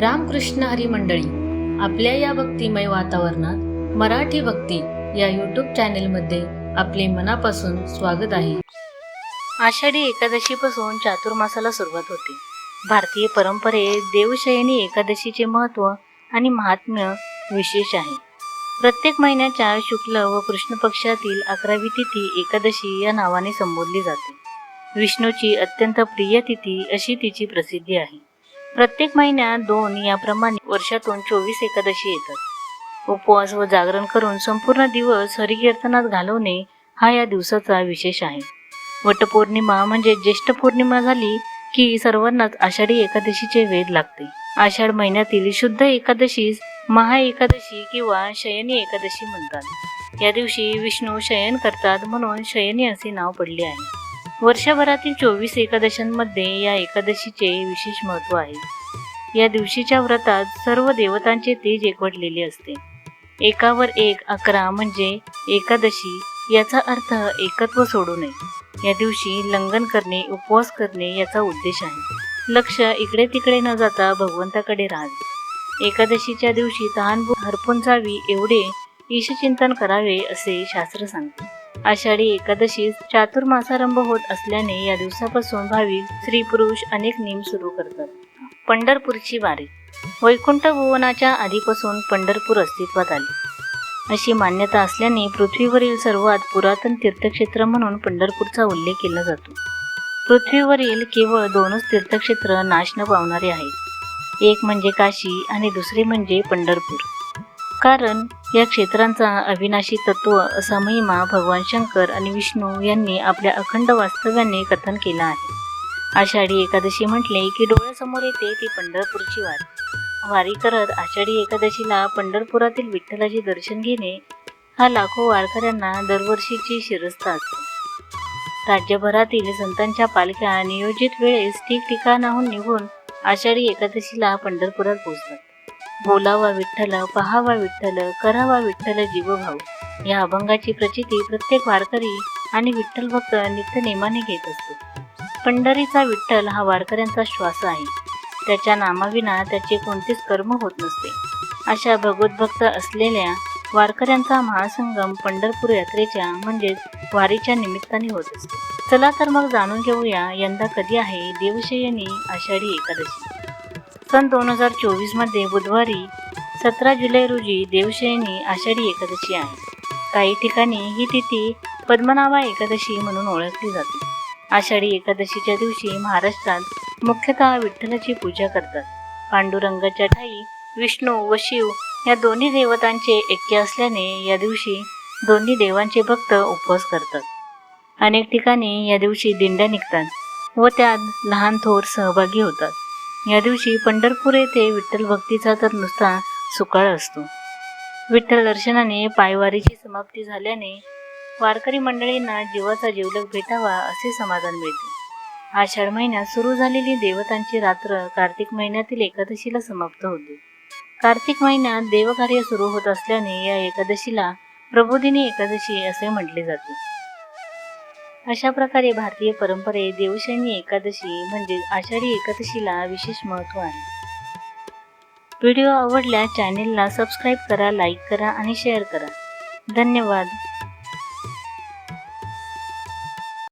रामकृष्ण हरी मंडळी आपल्या या भक्तिमय वातावरणात मराठी भक्ती या यूट्यूब चॅनेलमध्ये आपले मनापासून स्वागत आहे. आषाढी एकादशीपासून चातुर्मासाला सुरुवात होते. भारतीय परंपरेत देवशयनी एकादशीचे महत्त्व आणि महात्म्य विशेष आहे. प्रत्येक महिन्याच्या शुक्ल व कृष्ण पक्षातील अकरावी तिथी एकादशी या नावाने संबोधली जाते. विष्णूची अत्यंत प्रिय तिथी अशी तिची प्रसिद्धी आहे. प्रत्येक महिन्यात दोन याप्रमाणे वर्षातून चोवीस एकादशी येतात. उपवास व जागरण करून संपूर्ण दिवस हरिकीर्तनात घालवणे हा या दिवसाचा विशेष आहे. वटपौर्णिमा म्हणजे ज्येष्ठ पौर्णिमा झाली की सर्वांनाच आषाढी एकादशीचे वेध लागते. आषाढ महिन्यातील शुद्ध एकादशीस महा एकादशी किंवा शयनी एकादशी म्हणतात. या दिवशी विष्णू शयन करतात म्हणून शयनी असे नाव पडले आहे. वर्षभरातील चोवीस एकादशांमध्ये या एकादशीचे विशेष महत्त्व आहे. या दिवशीच्या व्रतात सर्व देवतांचे तेज एकवटलेले असते. एकावर एक अकरा म्हणजे एकादशी याचा अर्थ एकत्व सोडू नये. या दिवशी लंघन करणे उपवास करणे याचा उद्देश आहे. लक्ष इकडे तिकडे न जाता भगवंताकडे राहावे. एकादशीच्या दिवशी तहानभू हरपून जावी एवढे ईशचिंतन करावे असे शास्त्र सांगते. आषाढी एकादशीस चातुर्मासारंभ होत असल्याने या दिवसापासून भाविक स्त्री पुरुष अनेक नियम सुरू करतात. पंढरपूरची वारी. वैकुंठ भुवनाच्या आधीपासून पंढरपूर अस्तित्वात आले. अशी मान्यता असल्याने पृथ्वीवरील सर्वात पुरातन तीर्थक्षेत्र म्हणून पंढरपूरचा उल्लेख केला जातो. पृथ्वीवरील केवळ दोनच तीर्थक्षेत्र नाश न पावणारे आहेत. एक म्हणजे काशी आणि दुसरे म्हणजे पंढरपूर. कारण या क्षेत्रांचा अविनाशी तत्व असा महिमा भगवान शंकर आणि विष्णू यांनी आपल्या अखंड वास्तव्याने कथन केला आहे. आषाढी एकादशी म्हटले की डोळ्यासमोर येते ती पंढरपूरची वारी. वारी करत आषाढी एकादशीला पंढरपुरातील विठ्ठलाचे दर्शन घेणे हा लाखो वारकऱ्यांना दरवर्षीची शिरस्ता असते राज्यभरातील संतांच्या पालख्या नियोजित वेळेस ठिकठिकाणाहून निघून आषाढी एकादशीला पंढरपुरात पोहोचतात. बोलावा विठ्ठल पहावा विठ्ठल करावा विठ्ठल जीवभाव या अभंगाची प्रचिती प्रत्येक वारकरी आणि विठ्ठल भक्त नित्य नेमाने घेत असतो. पंढरीचा विठ्ठल हा वारकऱ्यांचा श्वास आहे. त्याच्या नामाविना त्याचे कोणतेच कर्म होत नसते. अशा भगवतभक्त असलेल्या वारकऱ्यांचा महासंगम पंढरपूर यात्रेच्या म्हणजेच वारीच्या निमित्ताने होत असतो. चला तर मग जाणून घेऊया यंदा कधी आहे देवशयनी आषाढी एकादशी. सन दोन हजार चोवीसमध्ये बुधवारी सतरा जुलै रोजी देवशयनी आषाढी एकादशी आहे. काही ठिकाणी ही तिथी पद्मनाभा एकादशी म्हणून ओळखली जाते. आषाढी एकादशीच्या दिवशी महाराष्ट्रात मुख्यतः विठ्ठलाची पूजा करतात. पांडुरंगाच्या ठाई विष्णू व शिव या दोन्ही देवतांचे ऐक्य असल्याने या दिवशी दोन्ही देवांचे भक्त उपवास करतात. अनेक ठिकाणी या दिवशी दिंड्या निघतात व त्यात लहान थोर सहभागी होतात. या दिवशी पंढरपूर येथे विठ्ठल भक्तीचा तर नुसता सुकाळ असतो. विठ्ठल दर्शनाने पायवारीची समाप्ती झाल्याने वारकरी मंडळींना जीवाचा जीवलग भेटावा असे समाधान मिळते. आषाढ महिन्यात सुरू झालेली देवतांची रात्र कार्तिक महिन्यातील एकादशीला समाप्त होते. कार्तिक महिन्यात देवकार्य सुरू होत असल्याने या एकादशीला प्रबोधिनी एकादशी असे म्हटले जाते. अशा प्रकारे भारतीय परंपरेत देवशयनी एकादशी म्हणजे आषाढी एकादशीला विशेष महत्त्व आहे. व्हिडिओ आवडल्यास चॅनेलला सबस्क्राईब करा लाईक करा आणि शेअर करा. धन्यवाद.